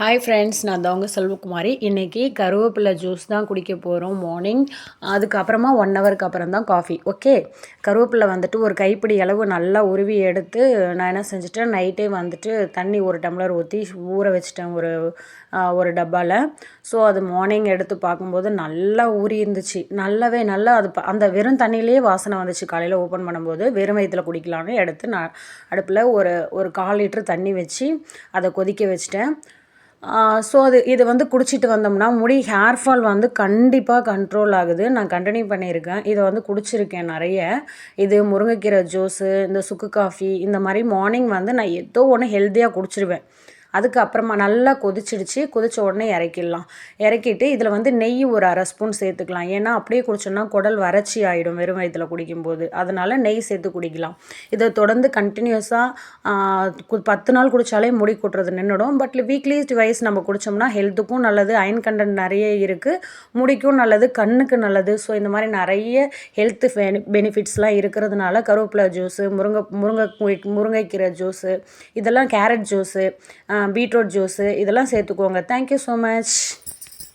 Hi friends நான் தவங்க செல்வகுமாரி. இன்றைக்கி கருவேப்பிலை ஜூஸ் தான் குடிக்க போகிறோம் மார்னிங் அதுக்கப்புறமா ஒன் ஹவருக்கு அப்புறம் தான் காஃபி ஓகே கருவேப்பிலை வந்துட்டு ஒரு கைப்பிடி அளவு நல்லா உருவி எடுத்து நான் என்ன செஞ்சுட்டேன்? நைட்டே வந்துட்டு தண்ணி ஒரு டம்ளர் ஊற்றி ஊற வச்சிட்டேன் ஒரு ஒரு டப்பாவில் ஸோ அது மார்னிங் எடுத்து பார்க்கும்போது நல்லா ஊறி இருந்துச்சு. நல்லாவே நல்லா அது அந்த வெறும் தண்ணியிலேயே வாசனை வந்துச்சு. காலையில் ஓப்பன் பண்ணும்போது வெறும் வயிற்றில் குடிக்கலான்னு எடுத்து நான் அடுப்பில் ஒரு ஒரு கால் லிட்டர் தண்ணி வச்சு அதை கொதிக்க வச்சிட்டேன். ஸோ அது இது வந்து குடிச்சிட்டு வந்தோம்னா முடி ஹேர் ஃபால் வந்து கண்டிப்பாக கண்ட்ரோல் ஆகுது. நான் கண்டினியூ பண்ணியிருக்கேன். இதை வந்து குடிச்சிருக்கேன் நிறைய. இது முருங்கைக்கீரை ஜூஸு இந்த சுக்கு காஃபி இந்த மாதிரி மார்னிங் வந்து நான் ஏதோ ஒன்று ஹெல்த்தியாக குடிச்சிருவேன். அதுக்கப்புறமா நல்லா கொதிச்சிடுச்சு. கொதிச்ச உடனே இறக்கிடலாம். இறக்கிட்டு இதில் வந்து நெய் ஒரு அரை ஸ்பூன் சேர்த்துக்கலாம். ஏன்னா அப்படியே குடிச்சோன்னா குடல் வறட்சி ஆகிடும் வெறும் வயிற்றில் குடிக்கும்போது. அதனால் நெய் சேர்த்து குடிக்கலாம். இதை தொடர்ந்து கண்டினியூஸாக பத்து நாள் குடித்தாலே முடி கொட்டுறது நின்றுடும் பட் வீக்லி வைஸ் நம்ம குடித்தோம்னா ஹெல்த்துக்கும் நல்லது. அயன் கண்டென்ட் நிறைய இருக்குது முடிக்கும் நல்லது. கண்ணுக்கு நல்லது. ஸோ இந்த மாதிரி நிறைய ஹெல்த் பெனிஃபிட்ஸ்லாம் இருக்கிறதுனால கருவேப்பிலை ஜூஸு முருங்கை முருங்கை முருங்கைக்கீரை ஜூஸு இதெல்லாம் கேரட் ஜூஸு பீட்ரூட் ஜூஸு இதெல்லாம் சேர்த்துக்கோங்க. Thank you so much